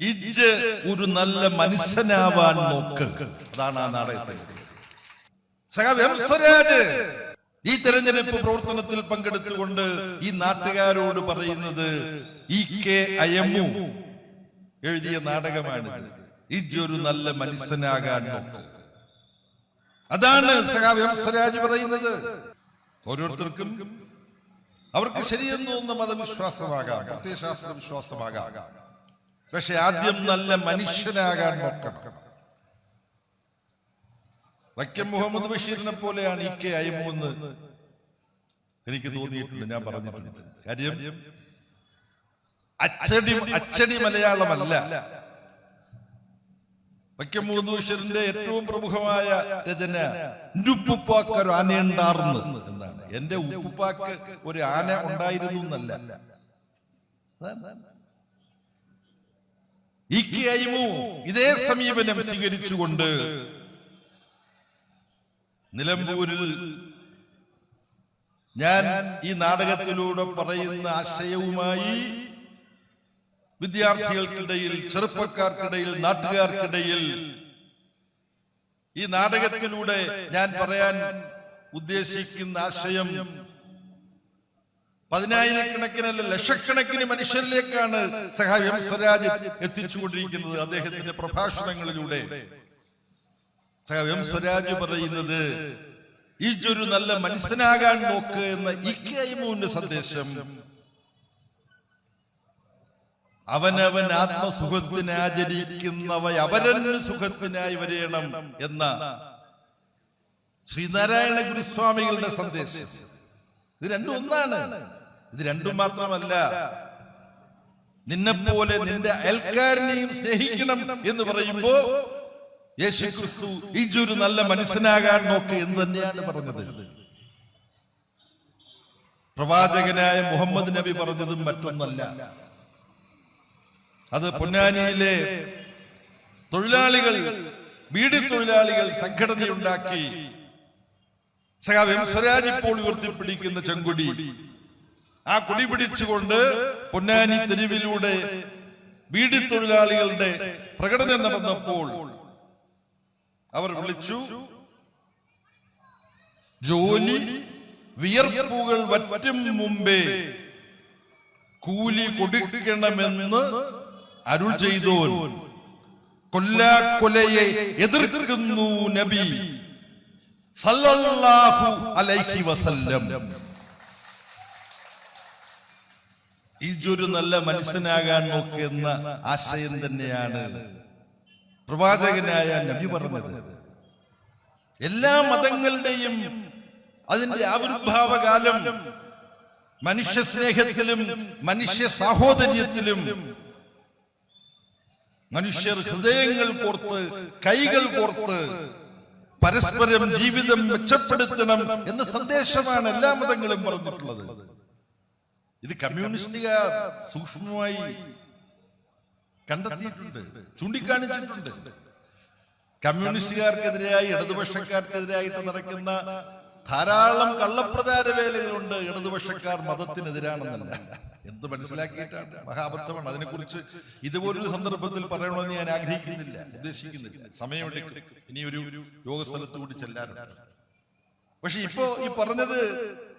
ഇജ്ജ് ഒരു നല്ല മനുഷ്യനാവാൻ നോക്ക്. അതാണ് ആ നാടകത്തിൽ. ഈ തെരഞ്ഞെടുപ്പ് പ്രവർത്തനത്തിൽ പങ്കെടുത്തുകൊണ്ട് ഈ നാട്ടുകാരോട് പറയുന്നത് ഇ കെ അയമു എഴുതിയ നാടകമാണിത്. ഒരു നല്ല മനുഷ്യനാകാൻ നോക്ക്. അതാണ് സഹാവ്യംസ്വരാജ് പറയുന്നത്. ഓരോരുത്തർക്കും അവർക്ക് ശരിയെന്ന് തോന്നുന്ന മതവിശ്വാസമാകാം പ്രത്യയശാസ്ത്ര വിശ്വാസമാകാം പക്ഷെ ആദ്യം നല്ല മനുഷ്യനാകാൻ നോക്കണം. വൈക്കം മുഹമ്മദ് ബഷീറിനെ പോലെയാണ് ഇ കെ അയമു എന്ന് എനിക്ക് തോന്നിയിട്ടുണ്ട് ഞാൻ പറഞ്ഞിട്ടുണ്ട്. കാര്യം അച്ചടി അച്ചടി മലയാളമല്ല. വൈക്കം മുഹമ്മദ് ബഷീറിന്റെ ഏറ്റവും പ്രമുഖമായ രചന ഉപ്പുപ്പാക്കൊരു ആന ആനയുണ്ടാർന്ന് എന്നാണ്. എന്റെ ഉപ്പുപ്പാക്ക് ഒരു ആന ഉണ്ടായിരുന്നു എന്നല്ല. ഇതേ സമീപനം സ്വീകരിച്ചുകൊണ്ട് നിലമ്പൂരിൽ ഞാൻ ഈ നാടകത്തിലൂടെ പറയുന്ന ആശയവുമായി വിദ്യാർത്ഥികൾക്കിടയിൽ ചെറുപ്പക്കാർക്കിടയിൽ നാട്ടുകാർക്കിടയിൽ ഈ നാടകത്തിലൂടെ ഞാൻ പറയാൻ ഉദ്ദേശിക്കുന്ന ആശയം പതിനായിരക്കണക്കിനല്ല ലക്ഷക്കണക്കിന് മനുഷ്യരിലേക്കാണ് സഹാബ് എം സ്വരാജ് എത്തിച്ചുകൊണ്ടിരിക്കുന്നത് അദ്ദേഹത്തിന്റെ പ്രഭാഷണങ്ങളിലൂടെ. സഹാബ് എം സ്വരാജ് പറയുന്നത് ഈജൊരു നല്ല മനുഷ്യനാകാൻ നോക്ക് എന്ന ഇക്കൈമോന്റെ സന്ദേശം. അവനവൻ ആത്മസുഖത്തിന് ആചരിക്കുന്നവ അവരന് സുഖത്തിനായി വരയണം എന്ന ശ്രീനാരായണ ഗുരുസ്വാമികളുടെ സന്ദേശം. ഇത് രണ്ടും ഒന്നാണ്. ഇത് രണ്ടും മാത്രമല്ല. നിന്നെപ്പോലെ നിന്റെ അയൽക്കാരനെയും സ്നേഹിക്കണം എന്ന് പറയുമ്പോ യേശു ക്രിസ്തു ഇജൊരു നല്ല മനുഷ്യനാകാൻ നോക്ക് എന്ന് തന്നെയാണ് പറഞ്ഞത്. പ്രവാചകനായ മുഹമ്മദ് നബി പറഞ്ഞതും മറ്റൊന്നല്ല. അത് പൊന്നാനിയിലെ തൊഴിലാളികൾ വീടി തൊഴിലാളികൾ സംഘടനയുണ്ടാക്കി. സഖാവ് സ്വരാജ് ഇപ്പോൾ ഉയർത്തിപ്പിടിക്കുന്ന ചെങ്കൊടി. ആ കുടി പിടിച്ചുകൊണ്ട് പൊന്നാനി തെരുവിലൂടെ ബീഡി തൊഴിലാളികളുടെ പ്രകടനം നടന്നപ്പോൾ അവർ വിളിച്ചു ജോലി വിയർപ്പുകൾ വറ്റും മുമ്പേ കൂലി കൊടുക്കണമെന്ന് അരുൾ ചെയ്തോൻ. കൊല്ലാക്കൊലയെ എതിർക്കുന്നു നബി സല്ലല്ലാഹു അലൈഹി വസല്ലം. ഇജൊരു നല്ല മനുഷ്യനാകാൻ നോക്കുന്ന ആശയം തന്നെയാണ്. പ്രവാചകനായ നബി പറഞ്ഞത്. എല്ലാ മതങ്ങളുടെയും അതിന്റെ ആവിർഭാവകാലം മനുഷ്യ സ്നേഹത്തിലും മനുഷ്യ സാഹോദര്യത്തിലും മനുഷ്യർ ഹൃദയങ്ങൾ കോർത്ത് കൈകൾ കോർത്ത് പരസ്പരം ജീവിതം മെച്ചപ്പെടുത്തണം എന്ന സന്ദേശമാണ് എല്ലാ മതങ്ങളും പറഞ്ഞിട്ടുള്ളത്. ഇത് കമ്മ്യൂണിസ്റ്റുകാർ സൂക്ഷ്മമായി കണ്ടെത്തിയിട്ടുണ്ട് ചൂണ്ടിക്കാണിച്ചിട്ടുണ്ട്. കമ്മ്യൂണിസ്റ്റുകാർക്കെതിരായി ഇടതുപക്ഷക്കാർക്കെതിരായിട്ട് നടക്കുന്ന ധാരാളം കള്ളപ്രചാര വേലകളുണ്ട് ഇടതുപക്ഷക്കാർ മതത്തിനെതിരാണെന്നല്ല. എന്ത് മനസ്സിലാക്കിയിട്ടാണ്? മഹാബദ്ധമാണ്. അതിനെക്കുറിച്ച് ഇതുപോലൊരു സന്ദർഭത്തിൽ പറയണമെന്ന് ഞാൻ ആഗ്രഹിക്കുന്നില്ല ഉദ്ദേശിക്കുന്നില്ല. സമയമെടുക്കും. ഇനി ഒരു യോഗസ്ഥലത്ത് കൂടി ചെല്ലാറുണ്ട്. പക്ഷെ ഇപ്പോ ഈ പറഞ്ഞത്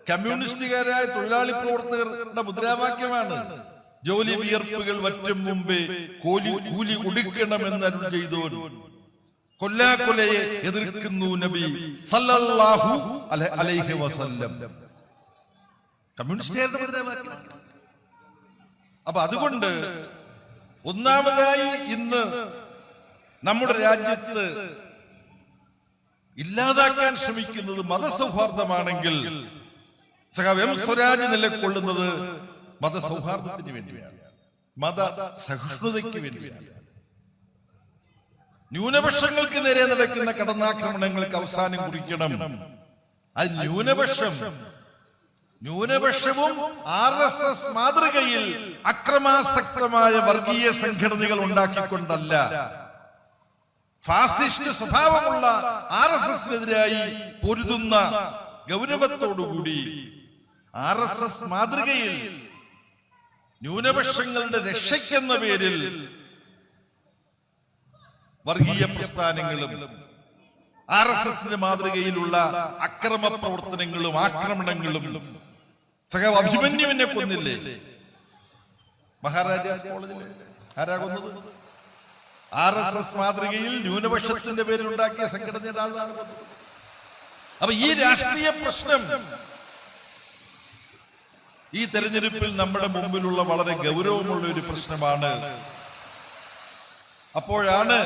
കമ്മ്യൂണിസ്റ്റുകാരായ തൊഴിലാളി പ്രവർത്തകരുടെ മുദ്രാവാക്യമാണ് ജോലി വിയർപ്പുകൾ വറ്റും മുമ്പേ കൂലി കൂലി കൊടുക്കണമെന്ന് അരുൾ ചെയ്തോൻ. കൊല്ലാക്കൊലയെ എതിർക്കുന്നു നബി സല്ലല്ലാഹു അല- അലൈഹി വസല്ലം. കമ്മ്യൂണിസ്റ്റുകാരുടെ മുദ്രാവാക്യം അപ്പൊ അതുകൊണ്ട് ഒന്നാമതായി ഇന്ന് നമ്മുടെ രാജ്യത്ത് ഇല്ലാതാക്കാൻ ശ്രമിക്കുന്നത് മതസൗഹാർദ്ദമാണെങ്കിൽ സഖാവ് എം സ്വരാജ് നിലകൊള്ളുന്നത് മതസൗഹാർദ്ദത്തിന് വേണ്ടിയാണ്. മത സഹിഷ്ണുതയ്ക്ക് വേണ്ടിയാണ്. ന്യൂനപക്ഷങ്ങൾക്ക് നേരെ നടക്കുന്ന കടന്നാക്രമണങ്ങൾക്ക് അവസാനം കുറിക്കണം. അത് ന്യൂനപക്ഷം ന്യൂനപക്ഷവും ആർ എസ് എസ് മാതൃകയിൽ അക്രമാസക്തമായ വർഗീയ സംഘടനകൾ ഉണ്ടാക്കിക്കൊണ്ടല്ല. ഫാസിസ്റ്റ് സ്വഭാവമുള്ള ആർ എസ് എസിനെതിരായി പൊരുതുന്ന ഗൗരവത്തോടുകൂടി ആർ എസ് എസ് മാതൃകയിൽ ന്യൂനപക്ഷങ്ങളുടെ രക്ഷയ്ക്കെന്ന പേരിൽ വർഗീയ പ്രസ്ഥാനങ്ങളും ആർ എസ് എസിന്റെ മാതൃകയിലുള്ള അക്രമ പ്രവർത്തനങ്ങളും ആക്രമണങ്ങളും സഖാവ് അഭിമന്യുവിനെ കൊന്നില്ലേ മഹാരാജാസ് കോളേജിൽ ആരാ കൊന്നത് ആർ എസ് എസ് മാതൃകയിൽ ന്യൂനപക്ഷത്തിന്റെ പേരിൽ ഉണ്ടാക്കിയ സംഘടനയുടെ ആളാണ്. അപ്പൊ ഈ രാഷ്ട്രീയ പ്രശ്നം ഈ തെരഞ്ഞെടുപ്പിൽ നമ്മുടെ മുമ്പിലുള്ള വളരെ ഗൗരവമുള്ള ഒരു പ്രശ്നമാണ്. അപ്പോഴാണ്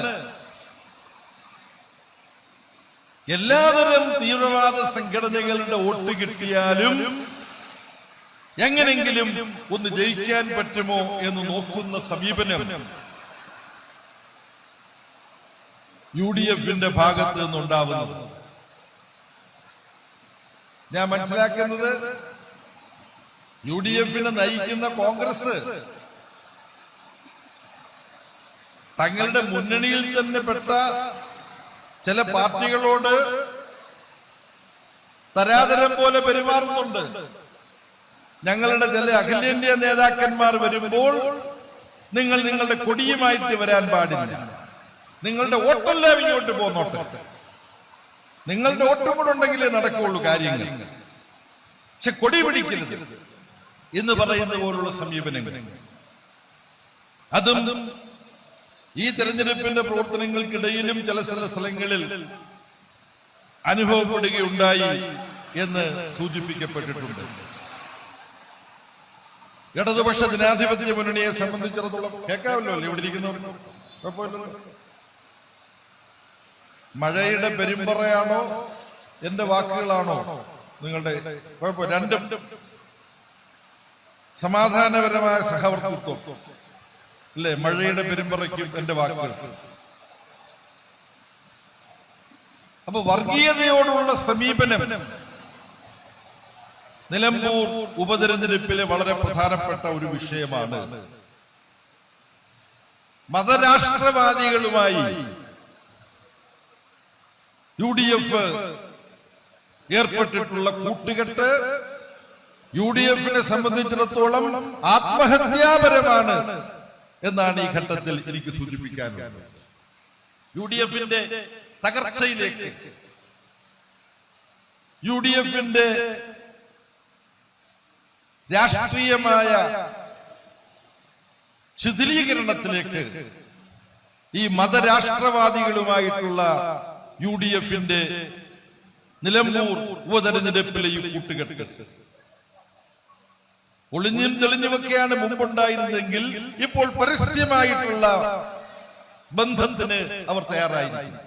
എല്ലാതരം തീവ്രവാദ സംഘടനകളുടെ വോട്ട് കിട്ടിയാലും എങ്ങനെങ്കിലും ഒന്ന് ജയിക്കാൻ പറ്റുമോ എന്ന് നോക്കുന്ന സമീപനം യു ഡി എഫിന്റെ ഭാഗത്ത് നിന്നുണ്ടാവുന്നത് ഞാൻ മനസ്സിലാക്കുന്നത് യു ഡി എഫിനെ നയിക്കുന്ന കോൺഗ്രസ്. തങ്ങളുടെ മുന്നണിയിൽ തന്നെ പെട്ട ചില പാർട്ടികളോട് തരാതരം പോലെ പെരുമാറുന്നുണ്ട്. ഞങ്ങളുടെ ചില അഖിലേന്ത്യാ നേതാക്കന്മാർ വരുമ്പോൾ നിങ്ങൾ നിങ്ങളുടെ കൊടിയുമായിട്ട് വരാൻ പാടില്ല. നിങ്ങളുടെ ഓട്ടെല്ലാം ഇങ്ങോട്ട് പോന്നോട്ടെ. നിങ്ങളുടെ ഓട്ടം കൂടെ ഉണ്ടെങ്കിലേ നടക്കുള്ളൂ കാര്യങ്ങൾ. പക്ഷെ കൊടി പിടിക്കരുത്. എന്ന് പറയുന്ന പോലുള്ള സമീപനങ്ങൾ. അതും ഈ തെരഞ്ഞെടുപ്പിന്റെ പ്രവർത്തനങ്ങൾക്കിടയിലും ചില ചില സ്ഥലങ്ങളിൽ അനുഭവപ്പെടുകയുണ്ടായി എന്ന് സൂചിപ്പിക്കപ്പെട്ടിട്ടുണ്ട്. ഇടതുപക്ഷ ജനാധിപത്യ മുന്നണിയെ സംബന്ധിച്ചിടത്തോളം കേൾക്കാമല്ലോ അല്ലേ ഇവിടെ ഇരിക്കുന്നവർ? മഴയുടെ പെരുമ്പറയാണോ? എന്റെ വാക്കുകളാണോ നിങ്ങളുടെ കുഴപ്പം? രണ്ടും സമാധാനപരമായ സഹവർത്തിത്വം. അല്ലേ? മഴയുടെ പെരുമ്പറയ്ക്കും എന്റെ വാക്കുകൾ അപ്പൊ വർഗീയതയോടുള്ള സമീപനം. നിലമ്പൂർ ഉപതെരഞ്ഞെടുപ്പിലെ വളരെ പ്രധാനപ്പെട്ട ഒരു വിഷയമാണ്. മതരാഷ്ട്രവാദികളുമായി യു ഡി എഫ് ഏർപ്പെട്ടിട്ടുള്ള കൂട്ടുകെട്ട് യു ഡി എഫിനെ സംബന്ധിച്ചിടത്തോളം ആത്മഹത്യാപരമാണ് എന്നാണ് ഈ ഘട്ടത്തിൽ എനിക്ക് സൂചിപ്പിക്കാനുള്ളത്. യു ഡി എഫിന്റെ തകർച്ചയിലേക്ക് യു ഡി എഫിന്റെ രാഷ്ട്രീയമായ ശിഥിലീകരണത്തിലേക്ക് ഈ മതരാഷ്ട്രവാദികളുമായിട്ടുള്ള യു ഡി എഫിന്റെ നിലമ്പൂർ ഉപതെരഞ്ഞെടുപ്പിലെ ഈ കൂട്ടുകെട്ട് ഒളിഞ്ഞും തെളിഞ്ഞുമൊക്കെയാണ് മുമ്പുണ്ടായിരുന്നെങ്കിൽ ഇപ്പോൾ പരസ്യമായിട്ടുള്ള ബന്ധത്തിന് അവർ തയ്യാറായിരിക്കും.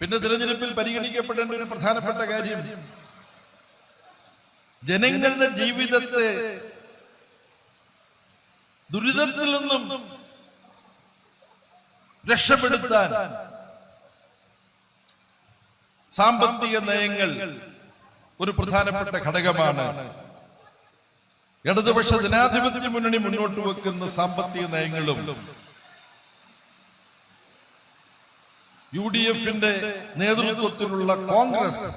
പിന്നെ തിരഞ്ഞെടുപ്പിൽ പരിഗണിക്കപ്പെടേണ്ട ഒരു പ്രധാനപ്പെട്ട കാര്യം ജനങ്ങളുടെ ജീവിതത്തെ ദുരിതത്തിൽ നിന്നും രക്ഷപ്പെടുത്താൻ സാമ്പത്തിക നയങ്ങൾ ഒരു പ്രധാനപ്പെട്ട ഘടകമാണ്. ഇടതുപക്ഷ ജനാധിപത്യ മുന്നണി മുന്നോട്ട് വെക്കുന്ന സാമ്പത്തിക നയങ്ങളും യു ഡി എഫിന്റെ നേതൃത്വത്തിലുള്ള കോൺഗ്രസ്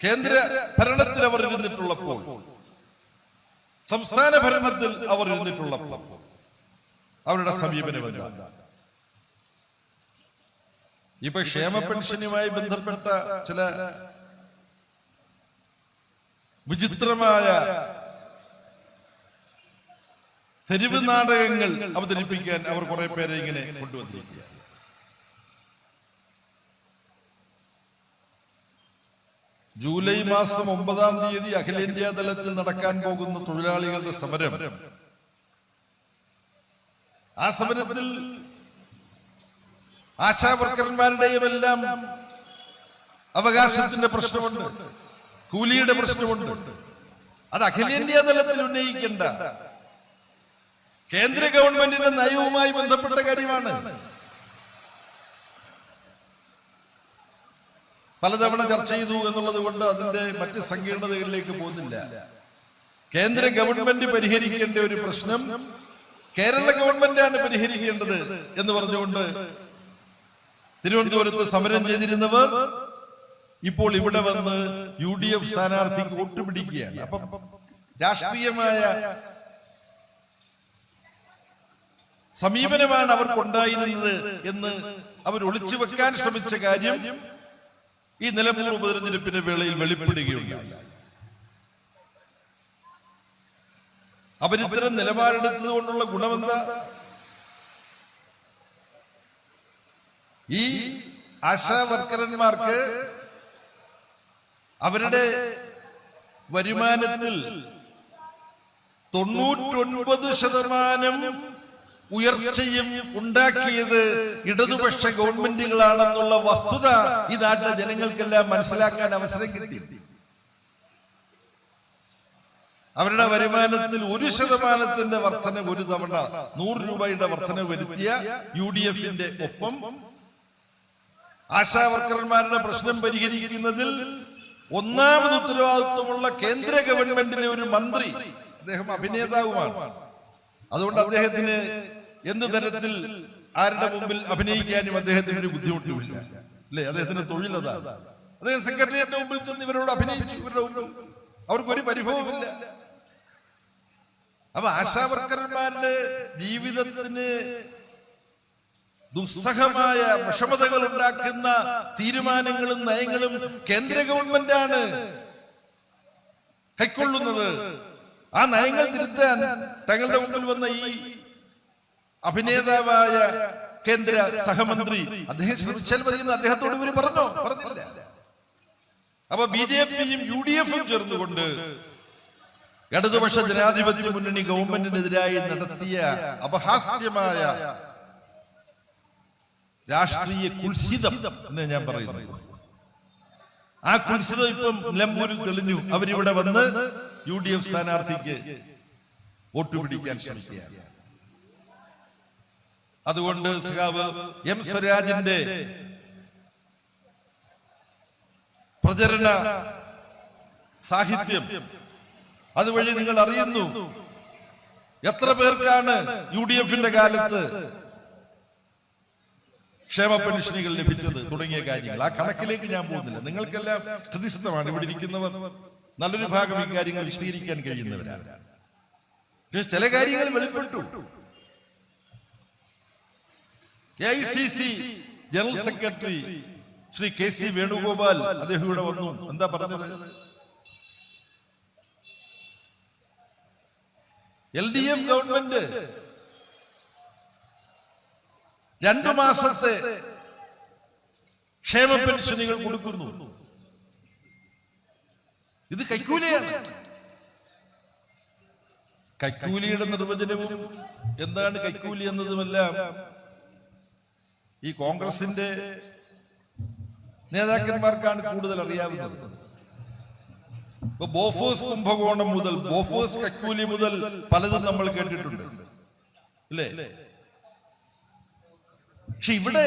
കേന്ദ്ര ഭരണത്തിൽ അവർ ഇരുന്നിട്ടുള്ളപ്പോൾ സംസ്ഥാന ഭരണത്തിൽ അവർ ഇരുന്നിട്ടുള്ളപ്പോൾ അവരുടെ സമീപനം ഇപ്പൊ ക്ഷേമ പെൻഷനുമായി ബന്ധപ്പെട്ട ചില വിചിത്രമായ തെരുവ് നാടകങ്ങൾ അവതരിപ്പിക്കാൻ അവർ കുറെ പേരെ ഇങ്ങനെ കൊണ്ടുവന്നിരിക്കുക ജൂലൈ മാസം ഒമ്പതാം തീയതി അഖിലേന്ത്യാ തലത്തിൽ നടക്കാൻ പോകുന്ന തൊഴിലാളികളുടെ സമരം. ആ സമരത്തിൽ ആശാവർക്കർമാരുടെയും എല്ലാം അവകാശത്തിന്റെ പ്രശ്നമുണ്ട്. കൂലിയുടെ പ്രശ്നമുണ്ട്. അത് അഖിലേന്ത്യാ തലത്തിൽ ഉന്നയിക്കേണ്ട കേന്ദ്ര ഗവൺമെന്റിന്റെ നയവുമായി ബന്ധപ്പെട്ട കാര്യമാണ്. പലതവണ ചർച്ച ചെയ്തു എന്നുള്ളത് കൊണ്ട് അതിന്റെ മറ്റ് സങ്കീർണതകളിലേക്ക് പോകുന്നില്ല. കേന്ദ്ര ഗവൺമെന്റ് പരിഹരിക്കേണ്ട ഒരു പ്രശ്നം കേരള ഗവൺമെന്റാണ് പരിഹരിക്കേണ്ടത് എന്ന് പറഞ്ഞുകൊണ്ട് തിരുവനന്തപുരത്ത് സമരം ചെയ്തിരുന്നവർ ഇപ്പോൾ ഇവിടെ വന്ന് യു ഡി എഫ് സ്ഥാനാർത്ഥിക്ക് വോട്ട് പിടിക്കുകയാണ് അപ്പം രാഷ്ട്രീയമായ സമീപനമാണ് അവർക്കുണ്ടായിരുന്നത് എന്ന് അവർ ഒളിച്ചു വെക്കാൻ ശ്രമിച്ച കാര്യം ഈ നിലമ്പൂർ ഉപതെരഞ്ഞെടുപ്പിന്റെ വേളയിൽ വെളിപ്പെടുകയുണ്ടായി. അവരിത്തരം നിലപാടെടുത്തത് കൊണ്ടുള്ള ഗുണമെന്താ? ഈ ആശാ വർക്കർമാർക്ക് അവരുടെ വരുമാനത്തിൽ തൊണ്ണൂറ്റൊൻപത് ശതമാനം ഉയർച്ചയും ഉണ്ടാക്കിയത് ഇടതുപക്ഷ ഗവൺമെന്റുകളാണെന്നുള്ള വസ്തുത ഈ നാട്ടിലെ ജനങ്ങൾക്കെല്ലാം മനസ്സിലാക്കാൻ അവസരം കിട്ടി. അവരുടെ വരുമാനത്തിൽ ഒരു ശതമാനത്തിന്റെ വർധന ഒരു തവണ നൂറ് രൂപയുടെ വർധന വരുത്തിയ യു ഡി എഫിന്റെ ഒപ്പം ആശാ വർക്കർമാരുടെ പ്രശ്നം പരിഹരിക്കുന്നതിൽ ഒന്നാമത് ഉത്തരവാദിത്വമുള്ള കേന്ദ്ര ഗവൺമെന്റിലെ ഒരു മന്ത്രി അദ്ദേഹം അഭിനേതാവുമാണ്. അതുകൊണ്ട് അദ്ദേഹത്തിന് എന്ത് തരത്തിൽ ആരുടെ മുമ്പിൽ അഭിനയിക്കാനും അദ്ദേഹത്തിന് ഒരു ബുദ്ധിമുട്ടുമില്ല. അല്ലേ? അദ്ദേഹത്തിന്റെ തൊഴിലതാ അദ്ദേഹം സെക്രട്ടേറിയറ്റിന്റെ മുമ്പിൽ ചെന്ന് ഇവരോട് അഭിനയിച്ചു. ഇവരുടെ മുമ്പിൽ അവർക്കൊരു പരിഭവമില്ല അപ്പൊ ആശാവർക്കർമാരുടെ ജീവിതത്തിന് ദുസ്സഹമായ വിഷമതകൾ ഉണ്ടാക്കുന്ന തീരുമാനങ്ങളും നയങ്ങളും കേന്ദ്ര ഗവൺമെന്റ് ആണ് കൈക്കൊള്ളുന്നത്. ആ നയങ്ങൾ തിരുത്താൻ തങ്ങളുടെ മുമ്പിൽ വന്ന ഈ അഭിനേതാവായ കേന്ദ്ര സഹമന്ത്രി അദ്ദേഹം ശ്രമിച്ചാൽ മതി എന്ന് അദ്ദേഹത്തോട് ഇവർ പറഞ്ഞോ? പറഞ്ഞില്ല. അപ്പൊ ബി ജെ പിയും യു ഡി എഫും ചേർന്നുകൊണ്ട് ഇടതുപക്ഷ ജനാധിപത്യ മുന്നണി ഗവൺമെന്റിനെതിരായി നടത്തിയ അപഹാസ്യമായ രാഷ്ട്രീയ കുൽസിതം എന്ന് ഞാൻ പറയുന്നത് ആ കുൽസിതം ഇപ്പം നിലമ്പൂരിൽ തെളിഞ്ഞു. അവരിവിടെ വന്ന് യു ഡി എഫ് സ്ഥാനാർത്ഥിക്ക് വോട്ട് പിടിക്കാൻ ശ്രമിക്കുകയാണ്. അതുകൊണ്ട് സഖാവ് എം സ്വരാജിന്റെ പ്രചരണ സാഹിത്യം അതുവഴി നിങ്ങൾ അറിയുന്നു. എത്ര പേർക്കാണ് യു ഡി എഫിന്റെ കാലത്ത് ക്ഷേമ പെൻഷനുകൾ ലഭിച്ചത് തുടങ്ങിയ കാര്യങ്ങൾ. ആ കണക്കിലേക്ക് ഞാൻ പോകുന്നില്ല. നിങ്ങൾക്കെല്ലാം ഹൃദയസ്ഥമാണ് ഇവിടെ ഇരിക്കുന്നവർ. നല്ലൊരു ഭാഗം ഈ കാര്യങ്ങൾ വിശദീകരിക്കാൻ കഴിയുന്നവരാണ്. ചില കാര്യങ്ങൾ വെളിപ്പെട്ടു. A C C general secretary Shri K C Venugopal അദ്ദേഹം ഇവിടെ വന്നു. എന്താ പറഞ്ഞത്? എൽ ഡി എഫ് ഗവൺമെന്റ് രണ്ടു മാസത്തെ ക്ഷേമ പെൻഷനുകൾ കൊടുക്കുന്നു. ഇത് കൈക്കൂലിയാണ്. കൈക്കൂലിയുടെ നിർവചനവും എന്താണ് കൈക്കൂലി എന്നതുമെല്ലാം ഈ കോൺഗ്രസിന്റെ നേതാക്കന്മാർക്കാണ് കൂടുതൽ അറിയാവുന്നത്. ബോഫോസ് കുംഭകോണം മുതൽ ബോഫേഴ്സ് കൈക്കൂലി മുതൽ പലതും നമ്മൾ കേട്ടിട്ടുണ്ട്. അല്ലേ പക്ഷെ ഇവിടെ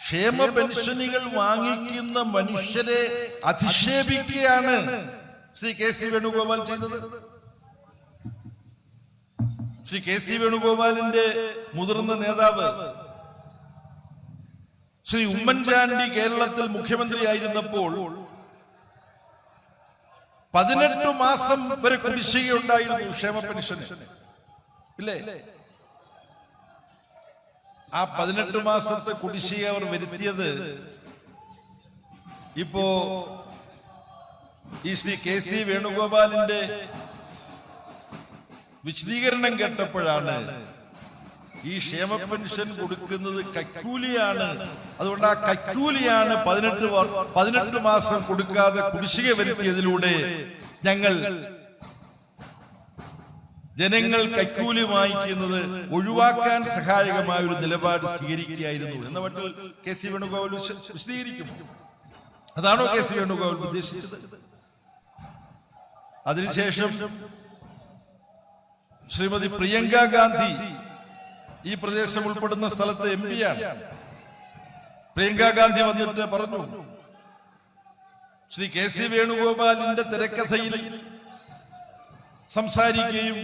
ക്ഷേമ പെൻഷനുകൾ വാങ്ങിക്കുന്ന മനുഷ്യരെ അധിക്ഷേപിക്കുകയാണ് ശ്രീ കെ സി വേണുഗോപാൽ ചെയ്തത്. ശ്രീ കെ സി വേണുഗോപാലിന്റെ മുതിർന്ന നേതാവ് ശ്രീ ഉമ്മൻചാണ്ടി കേരളത്തിൽ മുഖ്യമന്ത്രിയായിരുന്നപ്പോൾ പതിനെട്ട് മാസം വരെ കുടിശ്ശിക ഉണ്ടായിരുന്നു ക്ഷേമ പെൻഷന്. ഇല്ലേ? ആ പതിനെട്ട് മാസത്തെ കുടിശ്ശിക അവർ വരുത്തിയത് ഇപ്പോ ഈ ശ്രീ കെ സി വേണുഗോപാലിന്റെ വിശദീകരണം കേട്ടപ്പോഴാണ് ഈ ക്ഷേമ പെൻഷൻ കൊടുക്കുന്നത് കൈക്കൂലിയാണ്. അതുകൊണ്ട് ആ കൈക്കൂലിയാണ് പതിനെട്ട് പതിനെട്ട് മാസം കൊടുക്കാതെ കുടിശ്ശിക വരുത്തിയതിലൂടെ ഞങ്ങൾ ജനങ്ങൾ കൈക്കൂലി വാങ്ങിക്കുന്നത് ഒഴിവാക്കാൻ സഹായകമായ ഒരു നിലപാട് സ്വീകരിക്കുകയായിരുന്നു. എന്ന മട്ടിൽ കെ സി വേണുഗോപാൽ വിശ- വിശദീകരിക്കും അതാണോ കെ സി വേണുഗോപാൽ ഉദ്ദേശിച്ചത്? അതിനുശേഷം ശ്രീമതി പ്രിയങ്ക ഗാന്ധി ഈ പ്രദേശം ഉൾപ്പെടുന്ന സ്ഥലത്ത് എം ആണ്. പ്രിയങ്ക ഗാന്ധി വന്നിട്ട് പറഞ്ഞു ശ്രീ കെ സി വേണുഗോപാലിന്റെ തിരക്കഥയിൽ സംസാരിക്കുകയും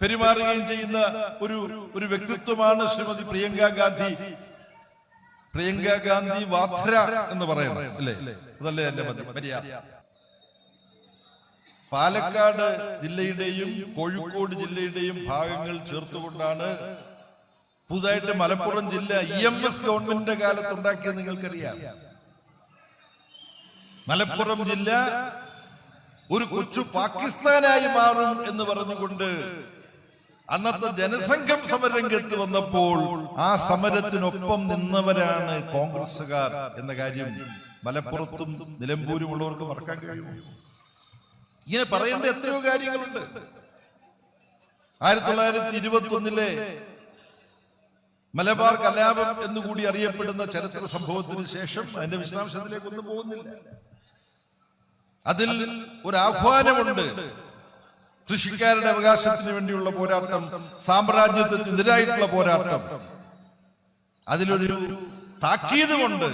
പെരുമാറുകയും ചെയ്യുന്ന ഒരു ഒരു വ്യക്തിത്വമാണ് ശ്രീമതി പ്രിയങ്ക ഗാന്ധി. പ്രിയങ്ക ഗാന്ധി വാധ്ര എന്ന് പറയണം അല്ലേ? അതല്ലേ എന്റെ മര്യാദ പാലക്കാട് ജില്ലയുടെയും കോഴിക്കോട് ജില്ലയുടെയും ഭാഗങ്ങൾ ചേർത്തുകൊണ്ടാണ് പുതുതായിട്ട് മലപ്പുറം ജില്ല ഇ എം എസ് ഗവൺമെന്റിന്റെ കാലത്ത് ഉണ്ടാക്കിയത് നിങ്ങൾക്കറിയാം. മലപ്പുറം ജില്ല ഒരു കൊച്ചു പാകിസ്ഥാനായി മാറും എന്ന് പറഞ്ഞുകൊണ്ട് അന്നത്തെ ജനസംഘം സമരരംഗത്ത് വന്നപ്പോൾ ആ സമരത്തിനൊപ്പം നിന്നവരാണ് കോൺഗ്രസുകാർ എന്ന കാര്യം മലപ്പുറത്തും നിലമ്പൂരും ഉള്ളവർക്ക് മറക്കാൻ കഴിയുമോ? ഇങ്ങനെ പറയേണ്ട എത്രയോ കാര്യങ്ങളുണ്ട്. ആയിരത്തി തൊള്ളായിരത്തി ഇരുപത്തി ഒന്നിലെ മലബാർ കലാപം എന്നുകൂടി അറിയപ്പെടുന്ന ചരിത്ര സംഭവത്തിന് ശേഷം അതിന്റെ വിശദാംശത്തിലേക്ക് ഒന്നും പോകുന്നില്ല. അതിൽ ഒരു ആഹ്വാനമുണ്ട്. കൃഷിക്കാരുടെ അവകാശത്തിന് വേണ്ടിയുള്ള പോരാട്ടം സാമ്രാജ്യത്തിനെതിരായിട്ടുള്ള പോരാട്ടം. അതിലൊരു താക്കീതുമുണ്ട്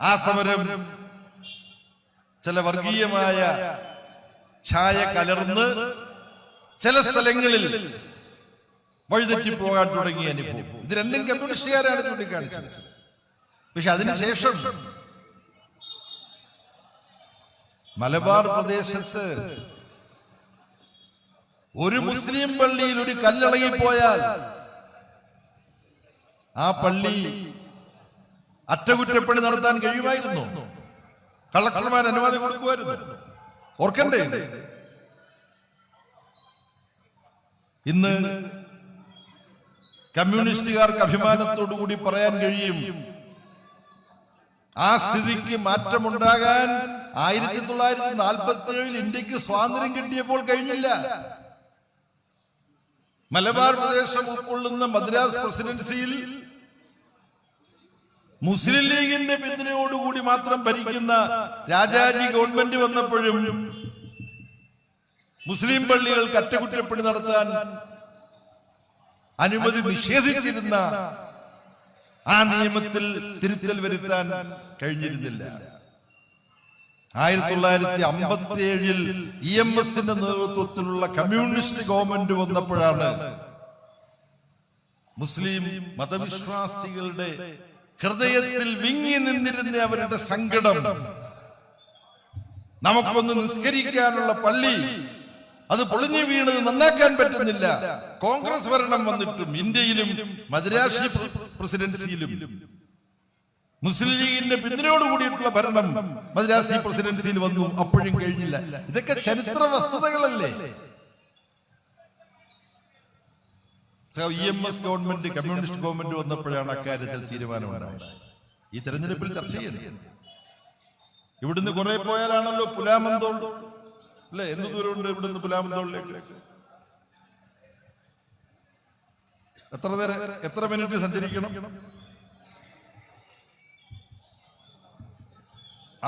ആ സമരം ചില വർഗീയമായ ഛായ കലർന്ന് ചില സ്ഥലങ്ങളിൽ വഴിതെറ്റി പോകാൻ തുടങ്ങിയ അനുഭവം. ഇത് രണ്ടും കമ്മ്യൂണിസ്റ്റുകാരാണ് ചൂണ്ടിക്കാണിച്ചത്. പക്ഷെ അതിനുശേഷം മലബാർ പ്രദേശത്ത് ഒരു മുസ്ലിം പള്ളിയിൽ ഒരു കല്ലിളകിപ്പോയാൽ ആ പള്ളി അറ്റകുറ്റപ്പണി നടത്താൻ കഴിയുമായിരുന്നു. കളക്ടർമാർ അനുവാദം കൊടുക്കുമായിരുന്നു. ഓർക്കണ്ടേ? ഇന്ന് കമ്മ്യൂണിസ്റ്റുകാർക്ക് അഭിമാനത്തോടു കൂടി പറയാൻ കഴിയും. ആ സ്ഥിതിക്ക് മാറ്റമുണ്ടാകാൻ ആയിരത്തി തൊള്ളായിരത്തി നാൽപ്പത്തി ഏഴിൽ ഇന്ത്യയ്ക്ക് സ്വാതന്ത്ര്യം കിട്ടിയപ്പോൾ കഴിഞ്ഞില്ല. മലബാർ പ്രദേശം ഉൾക്കൊള്ളുന്ന മദ്രാസ് പ്രസിഡൻസിയിൽ മുസ്ലിം ലീഗിന്റെ പിന്തുണയോടുകൂടി മാത്രം ഭരിക്കുന്ന രാജാജി ഗവൺമെന്റ് വന്നപ്പോഴും മുസ്ലിം പള്ളികൾ അറ്റകുറ്റപ്പണി നടത്താൻ അനുമതി നിഷേധിച്ചിരുന്ന ആ നിയമത്തിൽ തിരുത്തൽ വരുത്താൻ കഴിഞ്ഞിരുന്നില്ല. ആയിരത്തി തൊള്ളായിരത്തി അമ്പത്തി ഏഴിൽ ഇ എം എസിന്റെ നേതൃത്വത്തിലുള്ള കമ്മ്യൂണിസ്റ്റ് ഗവൺമെന്റ് വന്നപ്പോഴാണ് മുസ്ലിം മതവിശ്വാസികളുടെ ഹൃദയത്തിൽ വിങ്ങി നിന്നിരുന്ന അവരുടെ സങ്കടം. നമുക്കൊന്ന് നിസ്കരിക്കാനുള്ള പള്ളി അത് പൊളിഞ്ഞു വീണത് നന്നാക്കാൻ പറ്റുന്നില്ല. കോൺഗ്രസ് ഭരണം വന്നിട്ടും ഇന്ത്യയിലും മദ്രാശി പ്രസിഡൻസിയിലും. മുസ്ലിം ലീഗിന്റെ പിന്തുണയോട് കൂടിയിട്ടുള്ള ഭരണം മദ്രാസി പ്രസിഡൻസിയിൽ വന്നു അപ്പോഴും കഴിഞ്ഞില്ല. ഇതൊക്കെ ചരിത്ര വസ്തുതകളല്ലേ? E M S government communist government വന്നപ്പോഴാണ് അക്കാര്യത്തിൽ തീരുമാനമുണ്ടായത്. ഈ തെരഞ്ഞെടുപ്പിൽ ചർച്ച ചെയ്യണം ഇവിടുന്ന് കുറെ പോയാലാണല്ലോ പുലാമന്തോൾ. അല്ലെ? എന്ത് ദൂരമുണ്ട് ഇവിടുന്ന് പുലാമന്തോളിലേക്ക്? എത്ര നേരം എത്ര മിനിറ്റ് സഞ്ചരിക്കണം?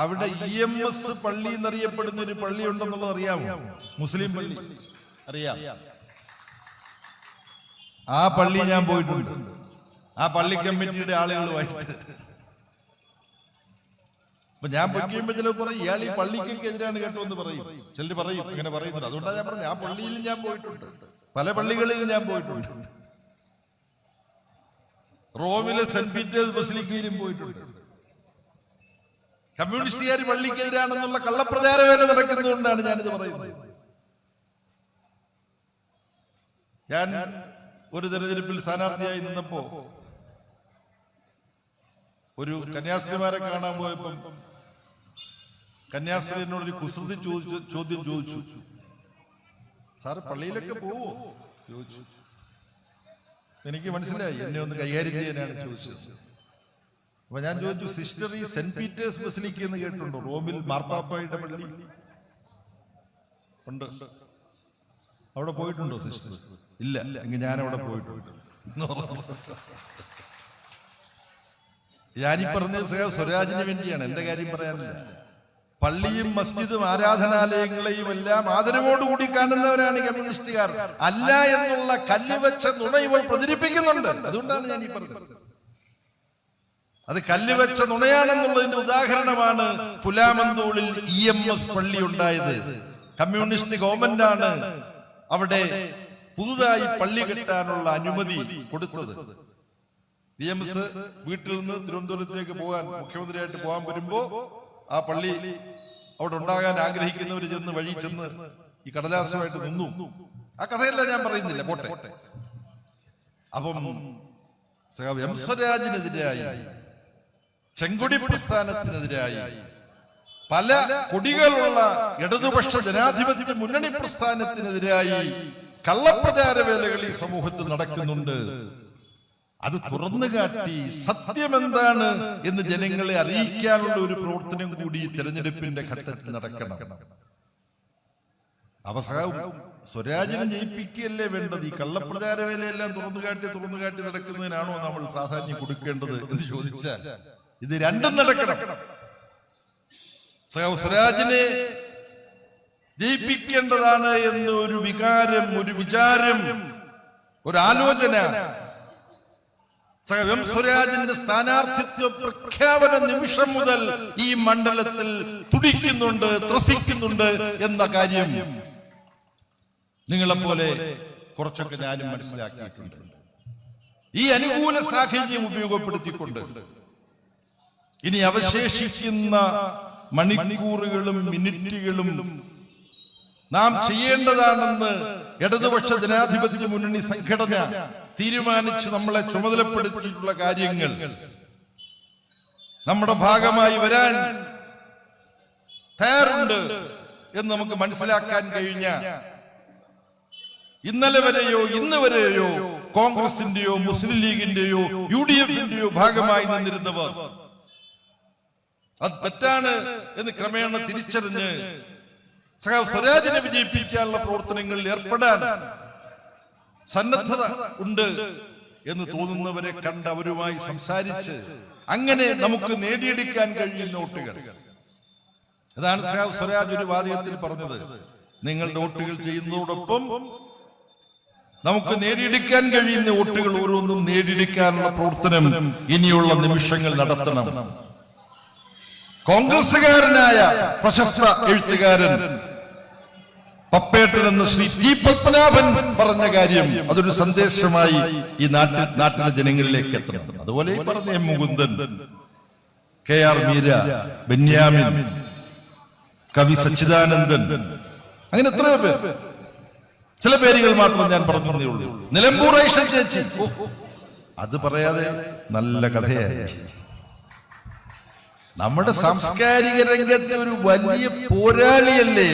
അവിടെ ഇ എം എസ് പള്ളി എന്നറിയപ്പെടുന്ന ഒരു പള്ളി ഉണ്ടെന്നുള്ളത് അറിയാമോ? മുസ്ലിം പള്ളി. അറിയാം. ആ പള്ളി ഞാൻ പോയിട്ടുണ്ട്. ആ പള്ളി കമ്മിറ്റിയുടെ ആളുകളുമായിട്ട്. അപ്പൊ ഞാൻ പൊയ്ക്കുമ്പോ ചില പറയും ഇയാൾ ഈ പള്ളിക്കൊക്കെ എതിരാണ് കേട്ടോ എന്ന് പറയും. ചിലർ പറയും ഇങ്ങനെ പറയുന്നുണ്ട്. അതുകൊണ്ടാണ് ഞാൻ പറഞ്ഞത് ആ പള്ളിയിൽ ഞാൻ പോയിട്ടുണ്ട്. പല പള്ളികളിലും ഞാൻ പോയിട്ടുണ്ട്. റോമിലെ സെന്റ് പീറ്റേഴ്സ് ബസിലിക്കയിലും പോയിട്ടുണ്ട്. കമ്മ്യൂണിസ്റ്റുകാർ പള്ളിക്കെതിരാണെന്നുള്ള കള്ളപ്രചാര വേല നടക്കുന്നതുകൊണ്ടാണ് ഞാനിത് പറയുന്നത്. ഞാൻ ഒരു തെരഞ്ഞെടുപ്പിൽ സ്ഥാനാർത്ഥിയായി നിന്നപ്പോ ഒരു കന്യാസ്ത്രീമാരെ കാണാൻ പോയപ്പം കന്യാസ്ത്രീ ഒരു കുസൃതി ചോദിച്ചു ചോദ്യം ചോദിച്ചു. സാറ് പള്ളിയിലൊക്കെ പോവോ? ചോദിച്ചു. എനിക്ക് മനസ്സിലായി എന്നെ ഒന്ന് കൈകാര്യം ചെയ്യാനാണ് ചോദിച്ചത്. അപ്പൊ ഞാൻ ചോദിച്ചു സിസ്റ്റർ ഈ സെന്റ് പീറ്റേഴ്സ് ബസിലിക്ക് എന്ന് കേട്ടിട്ടുണ്ടോ? റോമിൽ മാർപ്പാപ്പയുടെ പള്ളി? ഉണ്ട്. അവിടെ പോയിട്ടുണ്ടോ സിസ്റ്റർ ഇല്ല എങ്കിൽ ഞാൻ അവിടെ പോയിട്ടുണ്ട്. പറഞ്ഞു. ഞാനീ പറഞ്ഞത് സഹ സ്വരാജിന് വേണ്ടിയാണ് എന്റെ കാര്യം പറയാനില്ല. പള്ളിയും മസ്ജിദും ആരാധനാലയങ്ങളെയും എല്ലാം ആദരവോടുകൂടി കാണുന്നവരാണ് കമ്മ്യൂണിസ്റ്റുകാർ. അല്ല എന്നുള്ള കല്ലുവെച്ച നുണ ഇവൾ പ്രചരിപ്പിക്കുന്നുണ്ട്. അതുകൊണ്ടാണ് ഞാൻ ഈ പറഞ്ഞത്. അത് കല്ലുവെച്ച നുണയാണെന്നുള്ളതിന്റെ ഉദാഹരണമാണ് പുലാമന്തൂളിൽ ഇ എം എസ് പള്ളി ഉണ്ടായത് കമ്മ്യൂണിസ്റ്റ് ഗവൺമെന്റ് ആണ് അവിടെ പുതുതായി പള്ളി കെട്ടാനുള്ള അനുമതി കൊടുത്തത്. ഇ എം എസ് വീട്ടിൽ നിന്ന് തിരുവനന്തപുരത്തേക്ക് പോകാൻ മുഖ്യമന്ത്രിയായിട്ട് പോകാൻ വരുമ്പോ ആ പള്ളി അവിടെ ഉണ്ടാകാൻ ആഗ്രഹിക്കുന്നവർ ചെന്ന് വഴി ചെന്ന് ഈ കടലാസമായിട്ട് നിന്നു. ആ കഥയല്ല ഞാൻ പറയുന്നില്ല. പോട്ടെ. അപ്പം എം സ്വരാജിനെതിരായി ചെങ്കൊടി പ്രസ്ഥാനത്തിനെതിരായി പല കൊടികളുള്ള ഇടതുപക്ഷ ജനാധിപത്യ മുന്നണി പ്രസ്ഥാനത്തിനെതിരായി കള്ളപ്രചാര വേലകൾ ഈ സമൂഹത്തിൽ നടക്കുന്നുണ്ട്. അത് തുറന്നു കാട്ടി സത്യം എന്താണ് എന്ന് ജനങ്ങളെ അറിയിക്കാനുള്ള ഒരു പ്രവർത്തനം കൂടി തിരഞ്ഞെടുപ്പിന്റെ ഘട്ടത്തിൽ നടക്കണം. അവസാനം സ്വരാജിനെ ജയിപ്പിക്കുകയല്ലേ വേണ്ടത്? ഈ കള്ളപ്രചാര വേലയെല്ലാം തുറന്നു കാട്ടി തുറന്നു കാട്ടി നടക്കുന്നതിനാണോ നമ്മൾ പ്രാധാന്യം കൊടുക്കേണ്ടത് എന്ന് ചോദിച്ചാൽ ഇത് രണ്ടും നടക്കണം. സ്വരാജിനെ ജയിപ്പിക്കേണ്ടതാണ് എന്ന് ഒരു വികാരം ഒരു വിചാരം ഒരു ആലോചന. സഖാവ് എം സ്വരാജിന്റെ സ്ഥാനാർത്ഥിത്വ പ്രഖ്യാപന നിമിഷം മുതൽ ഈ മണ്ഡലത്തിൽ തുടിക്കുന്നുണ്ട് ത്രസിക്കുന്നുണ്ട് എന്ന കാര്യം നിങ്ങളെപ്പോലെ കുറച്ചൊക്കെ ഞാനും മനസ്സിലാക്കിയിട്ടുണ്ട്. ഈ അനുകൂല സാഹചര്യം ഉപയോഗപ്പെടുത്തിക്കൊണ്ട് ഇനി അവശേഷിക്കുന്ന മണിക്കൂറുകളും മിനിറ്റുകളും നാം ചെയ്യേണ്ടതാണെന്ന് ഇടതുപക്ഷ ജനാധിപത്യ മുന്നണി സംഘടന തീരുമാനിച്ച് നമ്മളെ ചുമതലപ്പെടുത്തിയിട്ടുള്ള കാര്യങ്ങൾ. നമ്മുടെ ഭാഗമായി വരാൻ തയ്യാറുണ്ട് എന്ന് നമുക്ക് മനസ്സിലാക്കാൻ കഴിഞ്ഞ ഇന്നലെ വരെയോ ഇന്ന് വരെയോ കോൺഗ്രസിന്റെയോ മുസ്ലിം ലീഗിന്റെയോ യു ഡി എഫിന്റെയോ ഭാഗമായി നിന്നിരുന്നവർ. അത് തെറ്റാണ് എന്ന് ക്രമേണ തിരിച്ചറിഞ്ഞ് സ്വരാജിനെ വിജയിപ്പിക്കാനുള്ള പ്രവർത്തനങ്ങളിൽ ഏർപ്പെടാൻ സന്നദ്ധത ഉണ്ട് എന്ന് തോന്നുന്നവരെ കണ്ട് അവരുമായി സംസാരിച്ച് അങ്ങനെ നമുക്ക് നേടിയെടുക്കാൻ കഴിയുന്ന വോട്ടുകൾ. അതാണ് സ്വരാജ് ഒരു വാചകത്തിൽ പറഞ്ഞത്. നിങ്ങൾ നോട്ടുകൾ ചെയ്യുന്നതോടൊപ്പം നമുക്ക് നേടിയെടുക്കാൻ കഴിയുന്ന വോട്ടുകൾ ഓരോന്നും നേടിയെടുക്കാനുള്ള പ്രവർത്തനം ഇനിയുള്ള നിമിഷങ്ങൾ നടത്തണം. കോൺഗ്രസുകാരനായ പ്രശസ്ത എഴുത്തുകാരൻ പപ്പേട്ടിൽ നിന്ന് ശ്രീ ടി പത്മനാഭൻ പറഞ്ഞ കാര്യം അതൊരു സന്ദേശമായി ഈ നാട്ടിൽ നാട്ടിലെ ജനങ്ങളിലേക്ക് എത്തണം. അതുപോലെ പറഞ്ഞ മുകുന്ദൻ കെ ആർ മീര ബെന്യാമിൻ കവി സച്ചിദാനന്ദൻ അങ്ങനെ എത്രയോ പേർ. ചില പേരുകൾ മാത്രം ഞാൻ പറഞ്ഞേ ഉള്ളൂ. നിലമ്പൂർ ഐഷ ചേച്ചി. അത് പറയാതെ നല്ല കഥയായി. നമ്മുടെ സാംസ്കാരിക രംഗത്തെ ഒരു വലിയ പോരാളിയല്ലേ?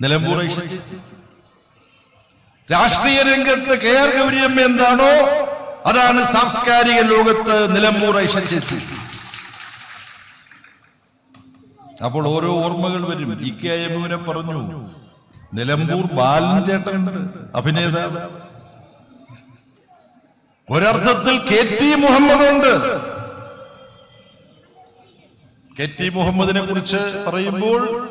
നിലമ്പൂർ രാഷ്ട്രീയ രംഗത്ത് കെ ആർ ഗൗരിയമ്മ എന്താണോ അതാണ് സാംസ്കാരിക ലോകത്ത് നിലമ്പൂർ ഐശ്വര്യ അപ്പോൾ ഓരോ ഓർമ്മകൾ വരും. ഇ കെ എമ്മുവിനെ പറഞ്ഞു നിലമ്പൂർ ബാലൻ ചേട്ടനുണ്ട് അഭിനേതാവ്. ഒരർത്ഥത്തിൽ കെ ടി മുഹമ്മദ് ഉണ്ട്. കെ ടി മുഹമ്മദിനെ കുറിച്ച് പറയുമ്പോൾ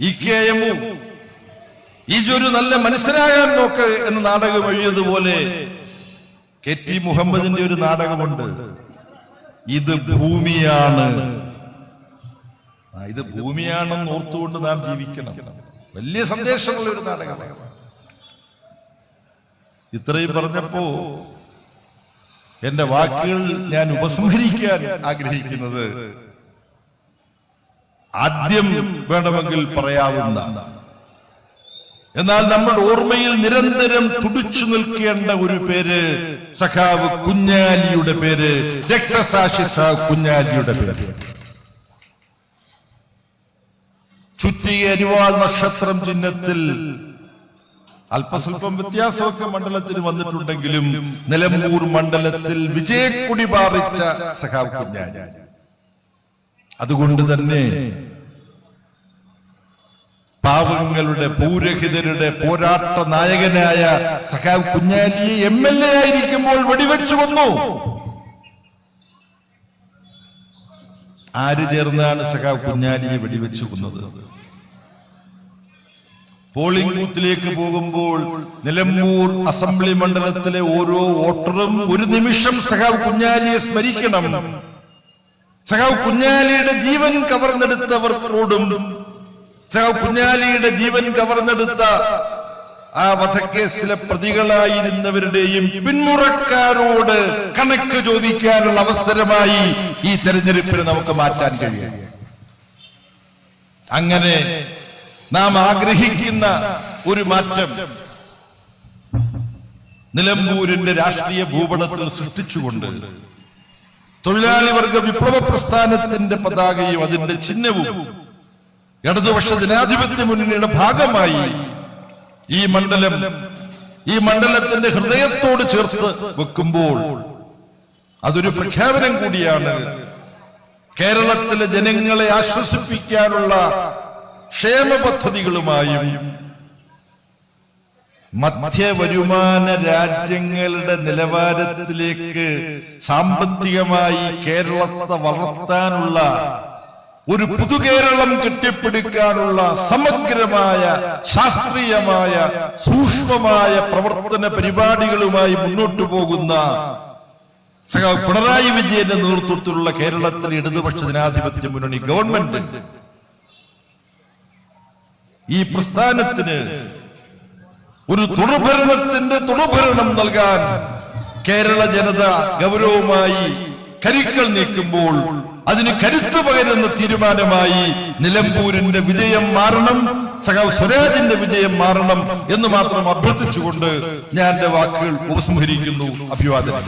ഇ കെ എമ്മു ഈജൊരു നല്ല മനസ്സിലാകാൻ നോക്ക് എന്ന് നാടകം എഴുതിയതുപോലെ കെ ടി മുഹമ്മദിന്റെ ഒരു നാടകമുണ്ട്. ഇത് ഭൂമിയാണ്. ഇത് ഭൂമിയാണെന്ന് ഓർത്തുകൊണ്ട് നാം ജീവിക്കണം. വലിയ സന്ദേശമുള്ള ഒരു നാടകമാണ്. ഇത്രയും പറഞ്ഞപ്പോ എന്റെ വാക്കുകൾ ഞാൻ ഉപസംഹരിക്കാൻ ആഗ്രഹിക്കുന്നത് ആദ്യം വേണമെങ്കിൽ പറയാവുന്ന എന്നാൽ നമ്മുടെ ഓർമ്മയിൽ നിരന്തരം തുടിച്ചു നിൽക്കേണ്ട ഒരു പേര് സഖാവ് കുഞ്ഞാലിയുടെ പേര് രക്തസാക്ഷി സഖാവ് കുഞ്ഞാലിയുടെ പേര്. ചുറ്റി അരിവാൾ നക്ഷത്രം ചിഹ്നത്തിൽ അല്പസ്വല്പം വ്യത്യാസമൊക്കെ മണ്ഡലത്തിൽ വന്നിട്ടുണ്ടെങ്കിലും നിലമ്പൂർ മണ്ഡലത്തിൽ വിജയക്കുടി പാറിച്ച സഖാവ് കുഞ്ഞാലി. അതുകൊണ്ട് തന്നെ പാവങ്ങളുടെ പൂരഹിതരുടെ പോരാട്ട നായകനായ സഖാവ് കുഞ്ഞാലിയെ എം എൽ എ ആയിരിക്കുമ്പോൾ വെടിവെച്ചു വന്നു. ആര് ചേർന്നാണ് സഖാവ് കുഞ്ഞാലിയെ വെടിവെച്ചു കൊന്നത്? പോളിംഗ് ബൂത്തിലേക്ക് പോകുമ്പോൾ നിലമ്പൂർ അസംബ്ലി മണ്ഡലത്തിലെ ഓരോ വോട്ടറും ഒരു നിമിഷം സഖാവ് കുഞ്ഞാലിയെ സ്മരിക്കണം. സഖാവ് കുഞ്ഞാലിയുടെ ജീവൻ കവർന്നെടുത്തവരോടും സഖാവ് കുഞ്ഞാലിയുടെ ജീവൻ കവർന്നെടുത്ത ആ വധക്കേസിലെ പ്രതികളായിരുന്നവരുടെയും പിന്മുറക്കാരോട് കണക്ക് ചോദിക്കാനുള്ള അവസരമായി ഈ തെരഞ്ഞെടുപ്പിനെ നമുക്ക് മാറ്റാൻ കഴിയും അങ്ങനെ നാം ആഗ്രഹിക്കുന്ന ഒരു മാറ്റം. നിലമ്പൂരിന്റെ രാഷ്ട്രീയ ഭൂപടത്തിൽ സൃഷ്ടിച്ചുകൊണ്ട് തൊഴിലാളി വർഗ വിപ്ലവ പ്രസ്ഥാനത്തിന്റെ പതാകയും അതിന്റെ ചിഹ്നവും ഇടതുപക്ഷ ജനാധിപത്യ മുന്നണിയുടെ ഭാഗമായി ഈ മണ്ഡലം ഈ മണ്ഡലത്തിന്റെ ഹൃദയത്തോട് ചേർത്ത് വെക്കുമ്പോൾ അതൊരു പ്രഖ്യാപനം കൂടിയാണ്. കേരളത്തിലെ ജനങ്ങളെ ആശ്വസിപ്പിക്കാനുള്ള ക്ഷേമ പദ്ധതികളുമായും മധ്യവരുമാന രാജ്യങ്ങളുടെ നിലവാരത്തിലേക്ക് സാമ്പത്തികമായി കേരളത്തെ വളർത്താനുള്ള ഒരു പുതുകേരളം കെട്ടിപ്പിടിക്കാനുള്ള സമഗ്രമായ ശാസ്ത്രീയമായ സൂക്ഷ്മമായ പ്രവർത്തന പരിപാടികളുമായി മുന്നോട്ടു പോകുന്ന പിണറായി വിജയന്റെ നേതൃത്വത്തിലുള്ള കേരളത്തിലെ ഇടതുപക്ഷ ജനാധിപത്യ മുന്നണി ഗവൺമെന്റ് ഈ പ്രസ്ഥാനത്തിന് ഒരു തുടർഭരണത്തിന്റെ തുടർഭരണം നൽകാൻ കേരള ജനത ഗൗരവമായി കരുക്കൾ നീക്കുമ്പോൾ അതിന് കരുത്തു പകരുന്ന തീരുമാനമായി നിലമ്പൂരിന്റെ വിജയം മാറണം സഖാവ് സ്വരാജിന്റെ വിജയം മാറണം എന്ന് മാത്രം അഭ്യർത്ഥിച്ചുകൊണ്ട് ഞാൻ എന്റെ വാക്കുകൾ ഉപസംഹരിക്കുന്നു. അഭിവാദനം